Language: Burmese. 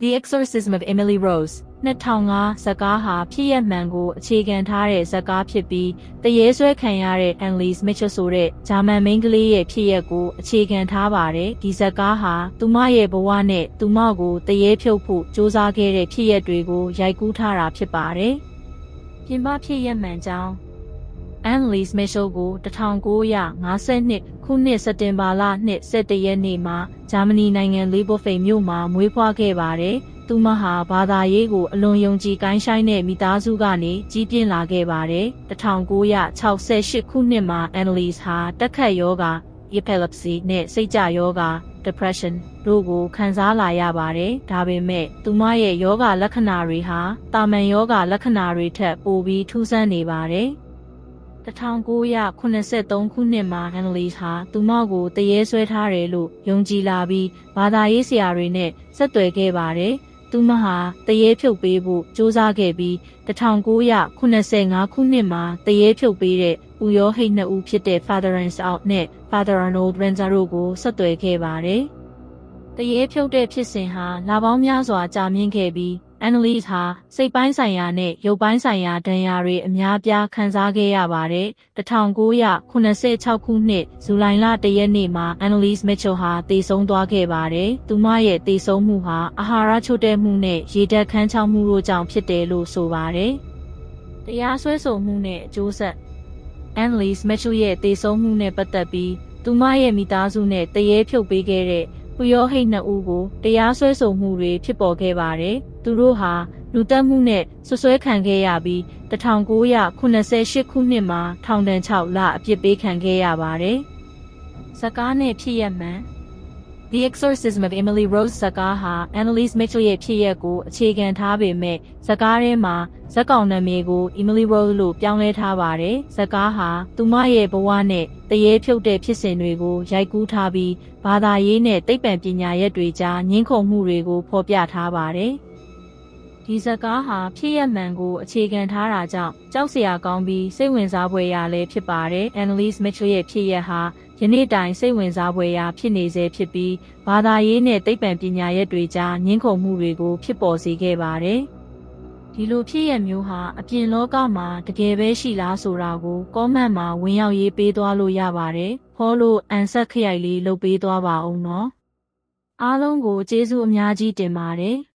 The Exorcism of Emily Rose 2005ဇာတ်ကားဟာဖြစ်ရမှန်ကိုအခြေခံထားတဲ့ဇာတ်ကားဖြစ်ပြီးတရေဆွဲခံရတဲ့ Annelies Mitchell ဆိုတဲ့ဂျာမန်မိန်းကလေးရဲ့ဖြစ်ရပ်ကိုအခြေခံထားပါတယ်ဒီဇာတ်ကားဟာသူမရဲ့ဘဝနဲ့သူမကိုတရေဖြုတ်ဖို့စ조사ခဲ့တဲ့ဖြစ်ရပ်တွေကိုရိုက်ကူးထားတာဖြစ်ပါတယ်ပြင်ပဖြစ်ရပ်မှန်ကြောင်း Annelies Mitchell ကို1952ခုနှစ်စက်တင်ဘာလ2ရက်နေ့မှာဂျာမနီနိုင်ငံလေးဘော့ဖိန်မြို့မှာမွေးဖွားခဲ့ပါတယ်။သူမဟာဘာသာရေးကိုအလွန်ယုံကြည်ကိုင်းဆိုင်တဲ့မိသားစုကနေကြီးပြင်းလာခဲ့ပါတယ်။1968ခုနှစ်မှာ Annelies ဟာတက်ခတ်ယောဂါ epilepsy နဲ့စိတ်ကြယောဂါ depression တို့ကိုခံစားလာရပါတယ်။ဒါပေမဲ့သူမရဲ့ယောဂလက္ခဏာတွေဟာတာမန်ယောဂလက္ခဏာတွေထက်ပိုပြီးထူးဆန်းနေပါတယ်။ 1983ခုနှစ်မှာဟန်နလီဟာသူမကိုတရေဆွဲထားတယ်လို့ယုံကြည်လာပြီးဘာသာရေးဆရာတွေနဲ့ဆက်သွယ်ခဲ့ပါတယ်။သူမဟာတရေဖြုတ်ပေးဖို့စ조사ခဲ့ပြီး1985ခုနှစ်မှာတရေဖြုတ်ပေးတဲ့ဥယောဟိတ်နှစ်ဦးဖြစ်တဲ့ Father and Out နဲ့ Father Arnold Renzer တို့ကိုဆက်သွယ်ခဲ့ပါတယ်။တရေဖြုတ်တဲ့ဖြစ်စဉ်ဟာလာပေါင်းများစွာကြာမြင့်ခဲ့ပြီး အန်နလီဟာစိတ်ပိုင်းဆိုင်ရာနဲ့ရုပ်ပိုင်းဆိုင်ရာဒဏ်ရာတွေအများပြားခံစားခဲ့ရပါတယ်။1986ခုနှစ်ဇူလိုင်လတရက်နေ့မှာအန်နလီမစ်ချယ်ဟာတေဆုံးသွားခဲ့ပါတယ်။သူမရဲ့တေဆုံးမှုဟာအာဟာရချို့တဲ့မှုနဲ့ရေဓာတ်ခန်းချောက်မှုတို့ကြောင့်ဖြစ်တယ်လို့ဆိုပါတယ်။တရားစွဲဆိုမှုနဲ့အကျိုးဆက်အန်လီစ်မက်ချူရဲ့တေဆုံးမှုနဲ့ပတ်သက်ပြီးသူမရဲ့မိသားစုနဲ့တရေဖြုတ်ပေးခဲ့တဲ့ ပူရောဟိတ်နှစ်ဦးကိုတရားစွဲဆိုမှုတွေဖြစ်ပေါ်ခဲ့ပါတယ်။သူတို့ဟာလူတက်မှုနဲ့ဆွဆွဲခံခဲ့ရပြီး1988ခုနှစ်မှာထောင်ဒဏ်6လအပြစ်ပေးခံခဲ့ရပါတယ်။ဇကားနဲ့ဖြစ်ရမှန် The Exorcism of Emily Rose ဇကားဟာ Annalise Mitchell ရဲ့ဖြစ်ရပ်ကိုအခြေခံထားပေမဲ့ဇကားထဲမှာဇက်ကောင်နာမည်ကို Emily Rose လို့ပြောင်းလဲထားပါတယ်။ဇကားဟာသူမရဲ့ဘဝနဲ့တရေဖြုတ်တဲ့ဖြစ်စဉ်တွေကိုရိုက်ကူးထားပြီးဘာသာရေးနဲ့သိပ္ပံပညာရပ်တွေကြားညှင်းခုန်မှုတွေကိုဖော်ပြထားပါတယ်။ ဒီဇကားဟာဖြစ်ရမှန်ကိုအခြေခံထားတာကြောင့်ကြောက်စရာကောင်းပြီးစိတ်ဝင်စားဖွယ်ရာလည်းဖြစ်ပါတယ်။ Annalise Mitchell ရဲ့ဖြစ်ရဟာယနေ့တိုင်စိတ်ဝင်စားဖွယ်ရာဖြစ်နေစေဖြစ်ပြီးဘာသာရေးနဲ့သိပ္ပံပညာရပ်တွေကြားညှင်းခုန်မှုတွေကိုဖြစ်ပေါ်စေခဲ့ပါတယ်။ဒီလိုဖြစ်ရမျိုးဟာအပြင်လောကမှာတကယ်ပဲရှိလားဆိုတာကိုကောမန့်မှာဝင်ရောက်ရေးပေးသွားလို့ရပါတယ်။ဖောလို့အန်ဆက်ခရိုက်လေးလုပ်ပေးသွားပါအောင်နော်။အားလုံးကိုကျေးဇူးအများကြီးတင်ပါတယ်။